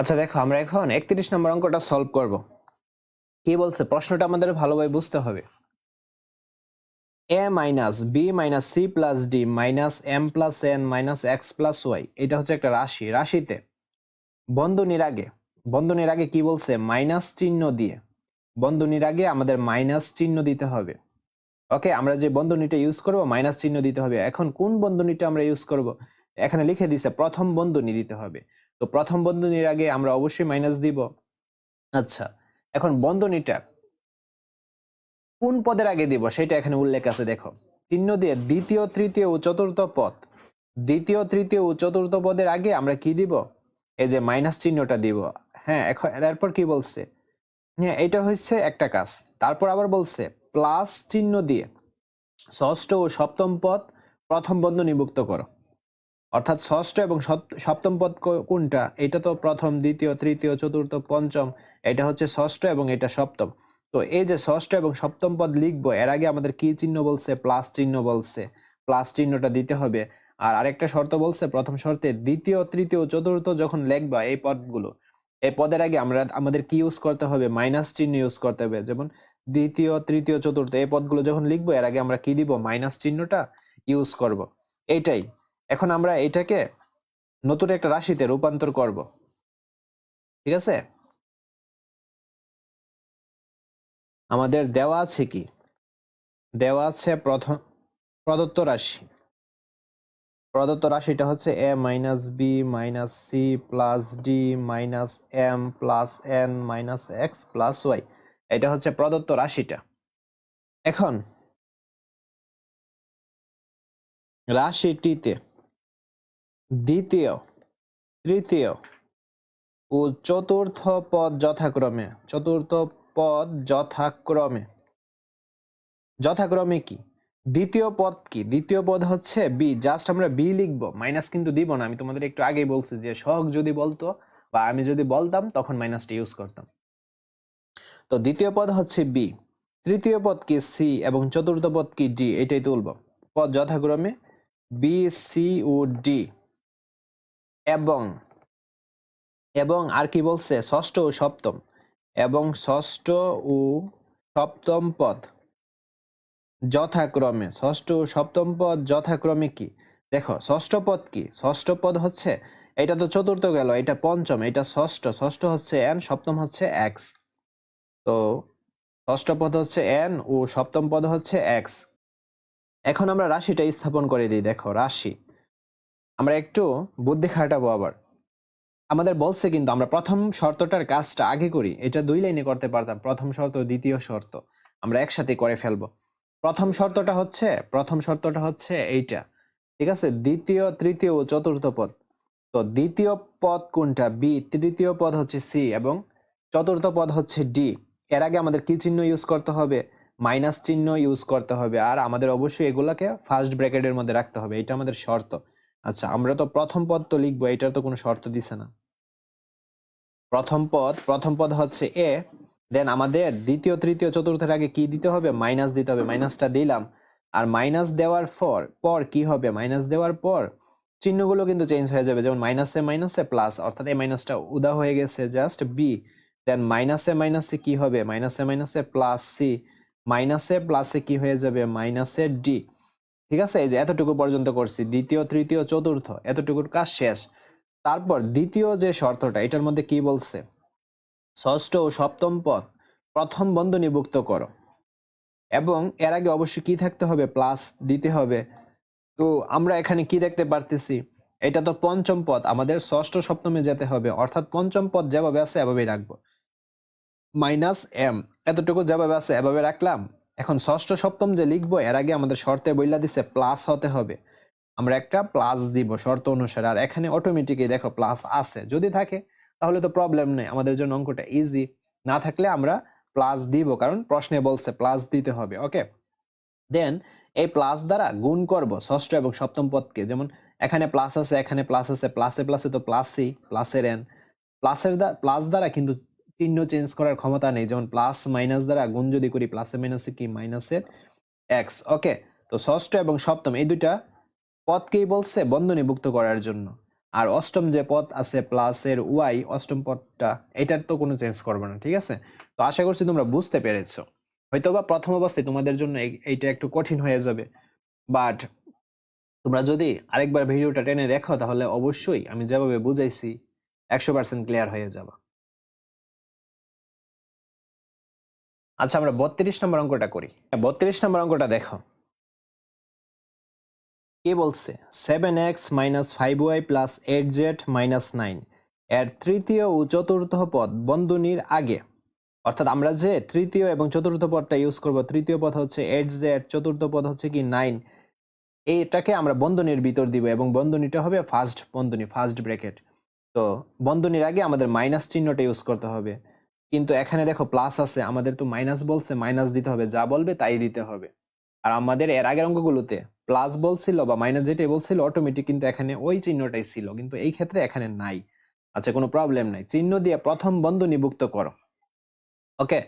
আচ্ছা দেখো, আমরা এখন একত্রিশ নম্বর অঙ্কটা সলভ করব। কি বলছে? প্রশ্নটা আমাদের ভালোভাবে বুঝতে হবে। A minus B minus C plus D minus M plus N minus X plus Y এটা হচ্ছে একটা রাশি। রাশিতে বন্ধনীর আগে বন্ধনীর আগে কি বলছে? মাইনাস চিহ্ন দিয়ে। বন্ধনীর আগে আমাদের মাইনাস চিহ্ন দিতে হবে। ওকে, আমরা যে বন্ধনীটা ইউজ করব মাইনাস চিহ্ন দিতে হবে। এখন কোন বন্ধনীটা আমরা ইউজ করব? এখানে লিখে দিছে, প্রথম বন্ধনী দিতে হবে। তো প্রথম বন্ধনীর আগে আমরা অবশ্যই মাইনাস দিব। আচ্ছা এখন বন্ধনীটা কোন পদের আগে দিব সেটা এখানে উল্লেখ আছে, দেখো। চিহ্ন দিয়ে দ্বিতীয়, তৃতীয় ও চতুর্থ পদ। দ্বিতীয়, তৃতীয় ও চতুর্থ পদের আগে আমরা কি দিব? এই যে মাইনাস চিহ্নটা দিব। হ্যাঁ এখন তারপর কি বলছে? হ্যাঁ এটা হচ্ছে একটা কাজ। তারপর আবার বলছে প্লাস চিহ্ন দিয়ে ষষ্ঠ ও সপ্তম পদ প্রথম বন্ধনীভুক্ত করো। অর্থাৎ ষষ্ঠ এবং সপ্ত- সপ্তম পদ কোনটা? এটা তো প্রথম, দ্বিতীয়, তৃতীয়, চতুর্থ, পঞ্চম। এটা হচ্ছে ষষ্ঠ এবং এটা সপ্তম। তো এই যে ষষ্ঠ এবং সপ্তম পদ লিখব, এর আগে আমাদের কি চিহ্ন বলছে? প্লাস চিহ্ন বলছে। প্লাস চিহ্নটা দিতে হবে। আর আরেকটা শর্ত বলছে, প্রথম শর্তে দ্বিতীয়, তৃতীয়, চতুর্থ যখন লিখবা এই পদগুলো, এই পদের আগে আমরা, আমাদের কি ইউজ করতে হবে? মাইনাস চিহ্ন ইউজ করতে হবে। যেমন দ্বিতীয়, তৃতীয়, চতুর্থ, এই পদগুলো যখন লিখব, এর আগে আমরা কি দিব? মাইনাস চিহ্নটা ইউজ করব। এইটাই। এখন আমরা এটাকে নতুন একটা রাশিতে রূপান্তর করব। ঠিক আছে? আমাদের দেওয়া আছে কি? দেওয়া আছে প্রথম প্রদত্ত রাশি। প্রদত্ত রাশিটা হচ্ছে A minus B minus C plus D minus M plus N minus X plus Y এটা হচ্ছে প্রদত্ত রাশিটা। এখন, রাশিটিতে দ্বিতীয়, তৃতীয় ও চতুর্থ পদ যথাক্রমে, চতুর্থ পদ যথাক্রমে। যথাক্রমে কি? দ্বিতীয় পদ কি? দ্বিতীয় পদ হচ্ছে বি জাস্ট আমরা বি লিখব মাইনাস কিন্তু দিব না। আমি তোমাদের একটু আগেই বলছি যে সহগ যদি বলতো বা আমি যদি বলতাম, তখন মাইনাসটা ইউজ করতাম। তো দ্বিতীয় পদ হচ্ছে বি তৃতীয় পদ কি সি এবং চতুর্থ পদ কি ডি এটাই তুলব। পদ যথাক্রমে বি সি ও ডি এবং এবং আর কি বলছে? ষষ্ঠ ও সপ্তম। এবং ষষ্ঠ ও সপ্তম পদ যথাক্রমে। ষষ্ঠ ও সপ্তম পদ যথাক্রমে কি? দেখো, ষষ্ঠ পদ কি? ষষ্ঠ পদ হচ্ছে, এটা তো চতুর্থ গেল, এটা পঞ্চম, এটা ষষ্ঠ। ষষ্ঠ হচ্ছে এন সপ্তম হচ্ছে এক্স তো, ষষ্ঠ পদ হচ্ছে এন ও সপ্তম পদ হচ্ছে এক্স এখন আমরা রাশিটা স্থাপন করে দিই, দেখো, রাশি। আমরা একটু বুদ্ধি খাটাবো আবার। আমাদের বলছে কিন্তু আমরা প্রথম শর্তটার কাজটা আগে করি। এটা দুই লাইনে করতে পারতাম। প্রথম শর্ত, দ্বিতীয় শর্ত। আমরা একসাথে করে ফেলব। প্রথম শর্তটা হচ্ছে, প্রথম শর্তটা হচ্ছে এইটা। ঠিক আছে? দ্বিতীয়, তৃতীয় ও চতুর্থ পদ। তো দ্বিতীয় পদ কোনটা? বি। তৃতীয় পদ হচ্ছে সি এবং চতুর্থ পদ হচ্ছে ডি। এর আগে আমাদের কি চিহ্ন ইউজ করতে হবে? মাইনাস চিহ্ন ইউজ করতে হবে। আর আমাদের অবশ্যই এগুলাকে ফার্স্ট ব্র্যাকেটের মধ্যে রাখতে হবে। এটা আমাদের শর্ত। আচ্ছা আমরা তো প্রথম পদ তো লিখব, এটার তো কোনো শর্ত দিছে না। প্রথম পদ প্রথম পদ হচ্ছে এ, দেন আমাদের দ্বিতীয়, তৃতীয়, চতুর্থের আগে কি দিতে হবে? মাইনাস দিতে হবে, মাইনাসটা দিলাম। আর মাইনাস দেওয়ার পর পর কি হবে? মাইনাস দেওয়ার পর চিহ্নগুলো কিন্তু চেঞ্জ হয়ে যাবে, যেমন মাইনাসে মাইনাসে প্লাস, অর্থাৎ এই মাইনাসটা উদা হয়ে গেছে জাস্ট বি। দেন মাইনাসে মাইনাসে কি হবে? মাইনাসে মাইনাসে প্লাস সি। মাইনাসে প্লাসে কি হয়ে যাবে? মাইনাসে ডি। ঠিক আছে? এই যে এতটুকু পর্যন্ত করছি, দ্বিতীয়, তৃতীয়, চতুর্থ, এতটুকুর কাজ শেষ। তারপর দ্বিতীয় যে শর্তটা, এটার মধ্যে কি বলছে? ষষ্ঠ ও সপ্তম পদ, প্রথম বন্ধনীভুক্ত করো। এবং এর আগে অবশ্যই কি থাকতে হবে? প্লাস দিতে হবে। তো আমরা এখানে কি দেখতে পারতেছি? এটা তো পঞ্চম পদ, আমাদের ষষ্ঠ, সপ্তমে যেতে হবে। অর্থাৎ পঞ্চম পদ যেভাবে আছে, এভাবেই রাখব। মাইনাস এম, এতটুকু যেভাবে আছে, এভাবে রাখলাম। এখন ষষ্ঠ সপ্তম যে লিখব, এর আগে আমাদের শর্তে বইলা দিছে প্লাস হতে হবে। আমরা একটা প্লাস দিব শর্ত অনুসারে, আর এখানে অটোমেটিকই দেখো প্লাস আছে। যদি থাকে, তাহলে তো প্রবলেম নেই। আমাদের জন্য অঙ্কটা ইজি না থাকলে আমরা প্লাস দিব, কারণ প্রশ্নে বলছে প্লাস দিতে হবে ওকে দেন এই প্লাস দ্বারা গুণ করব ষষ্ঠ এবং সপ্তম পদকে। যেমন, এখানে প্লাস আছে, এখানে প্লাস আছে প্লাসে প্লাসে তো প্লাসই প্লাসের এন প্লাসের প্লাস দ্বারা কিন্তু চিহ্ন চেঞ্জ করার ক্ষমতা নেই। যেমন প্লাস মাইনাস দ্বারা গুণ যদি করি প্লাসে মাইনাসে কি? মাইনাসের এক্স ওকে তো ষষ্ঠ এবং সপ্তম, এই দুইটা পদকেই বলছে বন্ধনীভুক্ত করার জন্য। আর অষ্টম যে পদ আছে প্লাসের ওয়াই অষ্টম পদটা, এটার তো কোনো চেঞ্জ করবে না, ঠিক আছে? তো আশা করছি তোমরা বুঝতে পেরেছ। হয়তোবা প্রথম অবস্থায় তোমাদের জন্য এই- এইটা একটু কঠিন হয়ে যাবে। বাট তোমরা যদি আরেকবার ভিডিওটা টেনে দেখো, তাহলে অবশ্যই আমি যেভাবে বুঝাইছি, একশো পার্সেন্ট ক্লিয়ার হয়ে যাবে। আচ্ছা আমরা বত্রিশ নম্বর অঙ্কটা করি। বত্রিশ নম্বর অঙ্কটা দেখো। কি বলছে? Seven X minus five Y plus eight Z minus nine এর তৃতীয় ও চতুর্থ পদ বন্ধনীর আগে। অর্থাৎ আমরা যে তৃতীয় এবং চতুর্থ পদটা ইউজ করব, তৃতীয় পদ হচ্ছে এইট জেড চতুর্থ পদ হচ্ছে কি নাইন এটাকে আমরা বন্ধনীর ভিতর দিব এবং বন্ধনীটা হবে ফার্স্ট বন্ধনী ফার্স্ট ব্র্যাকেট তো বন্ধনীর আগে আমাদের মাইনাস চিহ্নটা ইউজ করতে হবে। কিন্তু এখানে দেখো প্লাস আছে, আমাদের তো মাইনাস বলছে মাইনাস দিতে হবে, যা বলবে তাই দিতে হবে। আর আমাদের এর আগের অঙ্কগুলোতে প্লাস বলছিল বা মাইনাস যেটাই বলছিল অটোমেটিক কিন্তু এখানে ওই চিহ্নটাই ছিল, কিন্তু এই ক্ষেত্রে এখানে নাই। আচ্ছা কোনো প্রবলেম নাই। চিহ্ন দিয়ে প্রথম বন্ধনীভুক্ত করো। ওকে?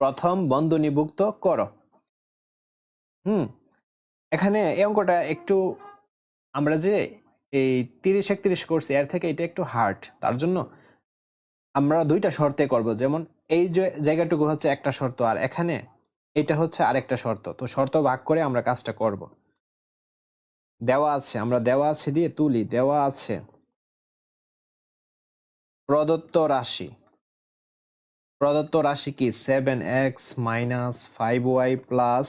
প্রথম বন্ধনীভুক্ত করো। হুম? এখানে এই অঙ্কটা একটু আমরা যে এই তিরিশ একত্রিশ করছি, এর থেকে এটা একটু হার্ড তার জন্য আমরা দুইটা শর্তে করব। যেমন এই যে জায়গাটুকু হচ্ছে একটা শর্ত আর এখানে এটা হচ্ছে আরেকটা শর্ত। তো শর্ত ভাগ করে আমরা কাজটা করব। দেওয়া আছে, আমরা দেওয়া আছে দিয়ে তুলি। দেওয়া আছে। প্রদত্ত রাশি। প্রদত্ত রাশি কি? Seven X minus five Y plus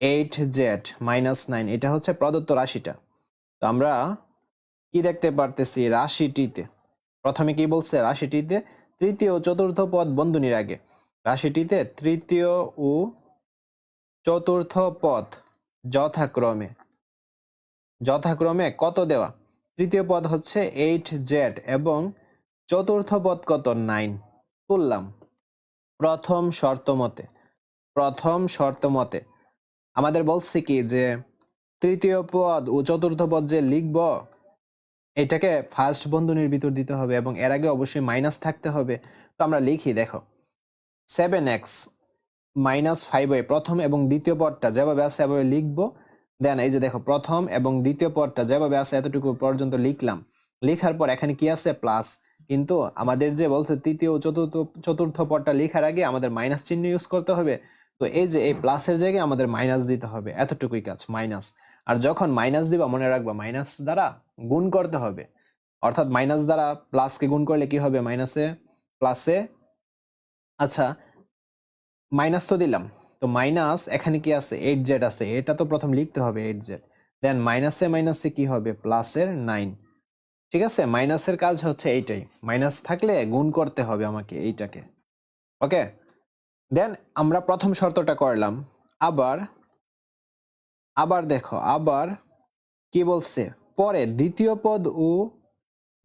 eight Z minus nine. এটা হচ্ছে প্রদত্ত রাশিটা। তো আমরা কি দেখতে পারতেছি রাশিটিতে? প্রথমে কি বলছে? রাশিটিতে তৃতীয় চতুর্থ পদ বন্ধনীর আগে। রাশিটিতে তৃতীয় ও চতুর্থ পদ যথাক্রমে। যথাক্রমে কত দেওয়া? তৃতীয় পদ হচ্ছে এইট জেড এবং চতুর্থ পদ কত? নাইন। তুললাম। প্রথম শর্ত মতে। প্রথম শর্ত মতে। আমাদের বলছে কি যে, তৃতীয় পদ ও চতুর্থ পদ যে লিখব এটাকে ফার্স্ট বন্ধনীর ভিতর দিতে হবে এবং এর আগে অবশ্যই মাইনাস থাকতে হবে। তো আমরা লিখি, দেখো seven X minus five Y প্রথম এবং দ্বিতীয় পদটা যেভাবে আছে এভাবে লিখব। দেন এই যে দেখো, প্রথম এবং দ্বিতীয় পদটা যেভাবে আছে এতটুকু পর্যন্ত লিখলাম। লেখার পর এখানে কি আছে? প্লাস কিন্তু আমাদের যে বলছে তৃতীয় চতুর্থ চতুর্থ পদটা লেখার আগে আমাদের মাইনাস চিহ্ন ইউজ করতে হবে। তো এই যে এই প্লাসের জায়গায় আমাদের মাইনাস দিতে হবে। এতটুকুই কাজ মাইনাস আর যখন মাইনাস দিবা মনে রাখবা মাইনাস দ্বারা গুণ করতে হবে। অর্থাৎ মাইনাস দ্বারা প্লাসকে গুণ করলে কি হবে? মাইনাসে প্লাসে আচ্ছা মাইনাস তো দিলাম। তো মাইনাস এখানে কি আছে? এইট জেড আছে। এটা তো প্রথম লিখতে হবে এইট জেড দেন মাইনাসে মাইনাসে কি হবে? প্লাসের নাইন ঠিক আছে? মাইনাসের কাজ হচ্ছে এইটাই। মাইনাস থাকলে গুণ করতে হবে আমাকে এইটাকে। ওকে দেন আমরা প্রথম শর্তটা করলাম। আবার আবার দেখো, আবার কি বলছে? পরে দ্বিতীয় পদ ও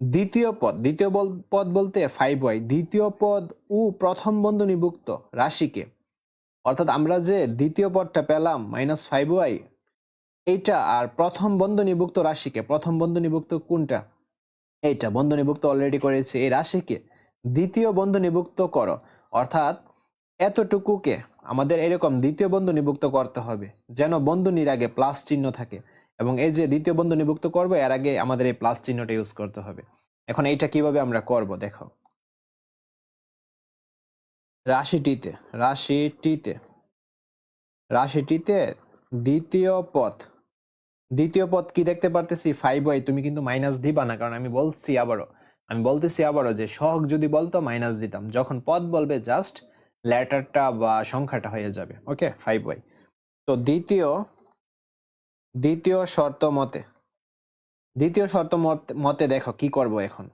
দ্বিতীয় পদ দ্বিতীয় পদ বলতে ফাইভ ওয়াই দ্বিতীয় পদ ও প্রথম বন্ধনীভুক্ত রাশিকে। অর্থাৎ আমরা যে দ্বিতীয় পদটা পেলাম মাইনাস ফাইভ ওয়াই এইটা আর প্রথম বন্ধনীভুক্ত রাশিকে, প্রথম বন্ধনীভুক্ত কোনটা? এইটা বন্ধনীভুক্ত অলরেডি করেছে এই রাশিকে। দ্বিতীয় বন্ধনীভুক্ত করো। অর্থাৎ এতটুকুকে আমাদের এরকম দ্বিতীয় বন্ধনীভুক্ত করতে হবে, যেন বন্ধনীর আগে প্লাস চিহ্ন থাকে। এবং এই যে দ্বিতীয় বন্ধনীভুক্ত করব, এর আগে আমাদের এই প্লাস চিহ্নটা ইউজ করতে হবে। এখন এইটা কীভাবে আমরা করব, দেখো। রাশিটিতে রাশিটিতে রাশিটিতে দ্বিতীয় পথ। দ্বিতীয় পথ কি দেখতে পারতেছি? ফাইভ ওয়াই তুমি কিন্তু মাইনাস দিবা না, কারণ আমি বলছি আবারও। আমি বলতেছি আবারও যে সহগ যদি বলতো মাইনাস দিতাম। যখন পথ বলবে জাস্ট লেটারটা বা সংখ্যাটা হয়ে যাবে ওকে ফাইভ ওয়াই তো দ্বিতীয় দ্বিতীয় শর্ত মতে, দ্বিতীয় শর্ত মত- দেখো কি করব এখন।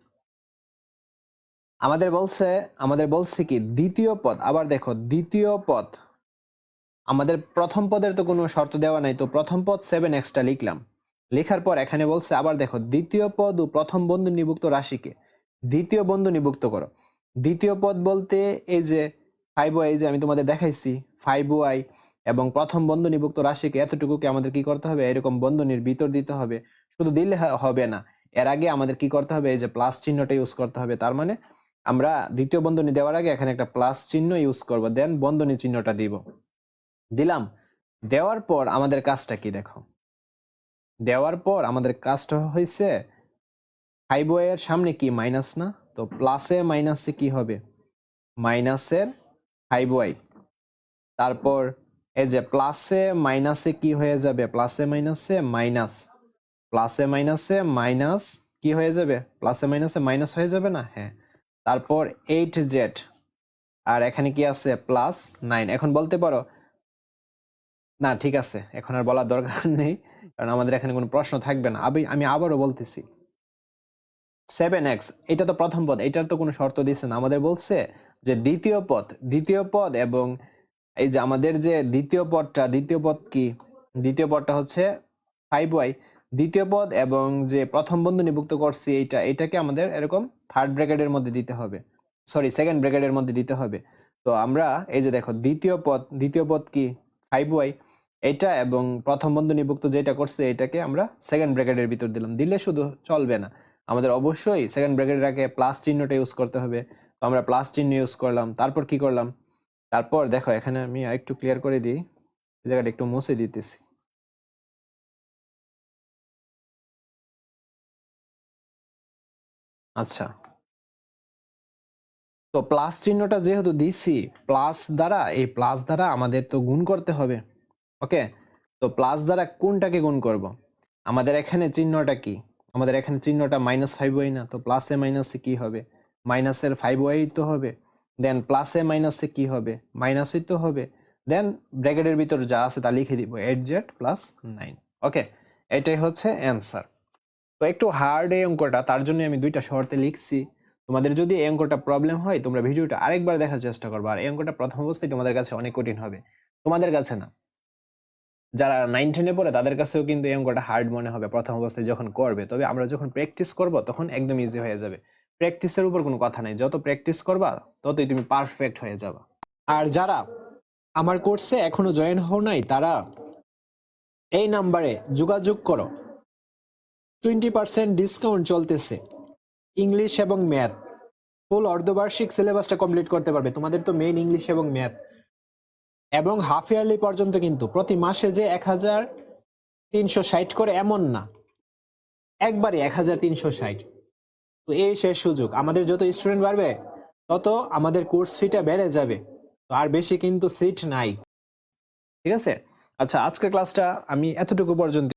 আমাদের বলছে আমাদের বলছে কি, দ্বিতীয় পদ, আবার দেখো দ্বিতীয় পদ, আমাদের প্রথম পদের তো কোনো শর্ত দেওয়া নাই, তো প্রথম পদ সেভেন এক্সটা লিখলাম। লেখার পর এখানে বলছে, আবার দেখো দ্বিতীয় পদ ও প্রথম বন্ধু নিভুক্ত রাশিকে, দ্বিতীয় বন্ধু নিভুক্ত করো। দ্বিতীয় পদ বলতে এই যে ফাইভ ওয়াই যে আমি তোমাদের দেখাইছি ফাইভ ওয়াই এবং প্রথম বন্ধনীভুক্ত রাশিকে এতটুকুকে আমাদের কি করতে হবে? এরকম বন্ধনীর ভিতর দিতে হবে। শুধু দিলে হবে না। এর আগে আমাদের কি করতে হবে? এই যে প্লাস চিহ্নটা ইউজ করতে হবে। তার মানে আমরা দ্বিতীয় বন্ধনী দেওয়ার আগে এখানে একটা প্লাস চিহ্ন ইউজ করব। দেন বন্ধনী চিহ্নটা দিব। দিলাম। দেওয়ার পর আমাদের কাজটা কি দেখো? দেওয়ার পর আমাদের কাজটা হয়েছে ফাইভ ওয়াই এর সামনে কি? মাইনাস না? তো প্লাসে মাইনাসে কি হবে? মাইনাসের ফাইভ ওয়াই তারপর এই যে প্লাসে মাইনাসে কি হয়ে যাবে? প্লাসে মাইনাসে মাইনাস প্লাসে মাইনাসে মাইনাস কি হয়ে যাবে? প্লাসে মাইনাসে মাইনাস হয়ে যাবে না? হ্যাঁ। তারপর এইট জেড আর এখানে কি আছে? প্লাস নাইন এখন বলতে পারো? না, ঠিক আছে। এখন আর বলার দরকার নেই। কারণ আমাদের এখানে কোনো প্রশ্ন থাকবে না। আমি আমি আবারও বলতেছি। সেভেন এক্স এটা তো প্রথম পদ, এটার তো কোনো শর্ত দিচ্ছে না। আমাদের বলছে যে দ্বিতীয় পদ দ্বিতীয় পদ এবং এই যে আমাদের যে দ্বিতীয় পদটা, দ্বিতীয় পদ কি? দ্বিতীয় পদটা হচ্ছে ফাইভ ওয়াই দ্বিতীয় পদ এবং যে প্রথম বন্ধু নিভুক্ত করছি এইটা, এটাকে আমাদের এরকম থার্ড ব্র্যাকেটের মধ্যে দিতে হবে। সরি সেকেন্ড ব্র্যাকেটের মধ্যে দিতে হবে। তো আমরা এই যে দেখো, দ্বিতীয় পদ দ্বিতীয় পদ কি? ফাইভ ওয়াই এটা এবং প্রথম বন্ধু নিভুক্ত যেটা করছে, এটাকে আমরা সেকেন্ড ব্র্যাকেটের ভিতর দিলাম। দিলে শুধু চলবে না। আমাদের অবশ্যই সেকেন্ড ব্র্যাকেটের আগে প্লাস চিহ্নটা ইউজ করতে হবে। তো আমরা প্লাস চিহ্ন ইউজ করলাম, তারপর কি করলাম? তারপর দেখো, এখানে আমি আরেকটু ক্লিয়ার করে দিই। জায়গাটা একটু মুছে দিতেছি। আচ্ছা। তো প্লাস চিহ্নটা যেহেতু দিছি প্লাস দ্বারা, এই প্লাস দ্বারা আমাদের তো গুণ করতে হবে। ওকে তো প্লাস দ্বারা কোনটাকে গুণ করব? আমাদের এখানে চিহ্নটা কি? আমাদের এখানে চিহ্নটা মাইনাস ফাইভ ওয়াই না, তো প্লাসে মাইনাসে কি হবে? মাইনাসের ফাইভ ওয়াই তো হবে দেন প্লাসে মাইনাসে কি হবে? মাইনাসই তো হবে দেন ব্র্যাকেটের ভিতর যা আছে তা লিখে দিব eight Z plus nine okay এটাই হচ্ছে অ্যান্সার তো একটু হার্ড এই অঙ্কটা, তার জন্য আমি দুইটা শর্তে লিখছি। তোমাদের যদি এই অঙ্কটা প্রবলেম হয়, তোমরা ভিডিওটা আরেকবার দেখার চেষ্টা করবে, আর এই অঙ্কটা প্রথম অবস্থায় তোমাদের কাছে অনেক কঠিন হবে। তোমাদের কাছে না। যারা নাইন টেনে পড়ে, তাদের কাছেও কিন্তু এই অঙ্কটা হার্ড মনে হবে প্রথম অবস্থায় যখন করবে। তবে আমরা যখন প্র্যাকটিস করব, তখন একদম ইজি হয়ে যাবে। প্র্যাকটিসের উপর কোনো কথা নেই। যত প্র্যাকটিস করবা, ততই তুমি পারফেক্ট হয়ে যাবে। আর যারা আমার কোর্সে এখনও জয়েন হও নাই, তারা এই নাম্বারে যোগাযোগ করো। টোয়েন্টি পার্সেন্ট ডিসকাউন্ট চলতেছে। ইংলিশ এবং ম্যাথ ফুল অর্ধবার্ষিক সিলেবাসটা কমপ্লিট করতে পারবে। তোমাদের তো মেইন ইংলিশ এবং ম্যাথ এবং হাফ ইয়ারলি পর্যন্ত কিন্তু প্রতি মাসে যে এক হাজার তিনশো ষাট করে এমন না। একবারে এক হাজার তিনশো ষাট। তো এই শেষ সুযোগ। আমাদের যত স্টুডেন্ট বাড়বে, তত আমাদের কোর্স ফিটা বেড়ে যাবে। তো আর বেশি কিন্তু সিট নাই। ঠিক আছে? আচ্ছা আজকের ক্লাসটা আমি এতটুকু পর্যন্ত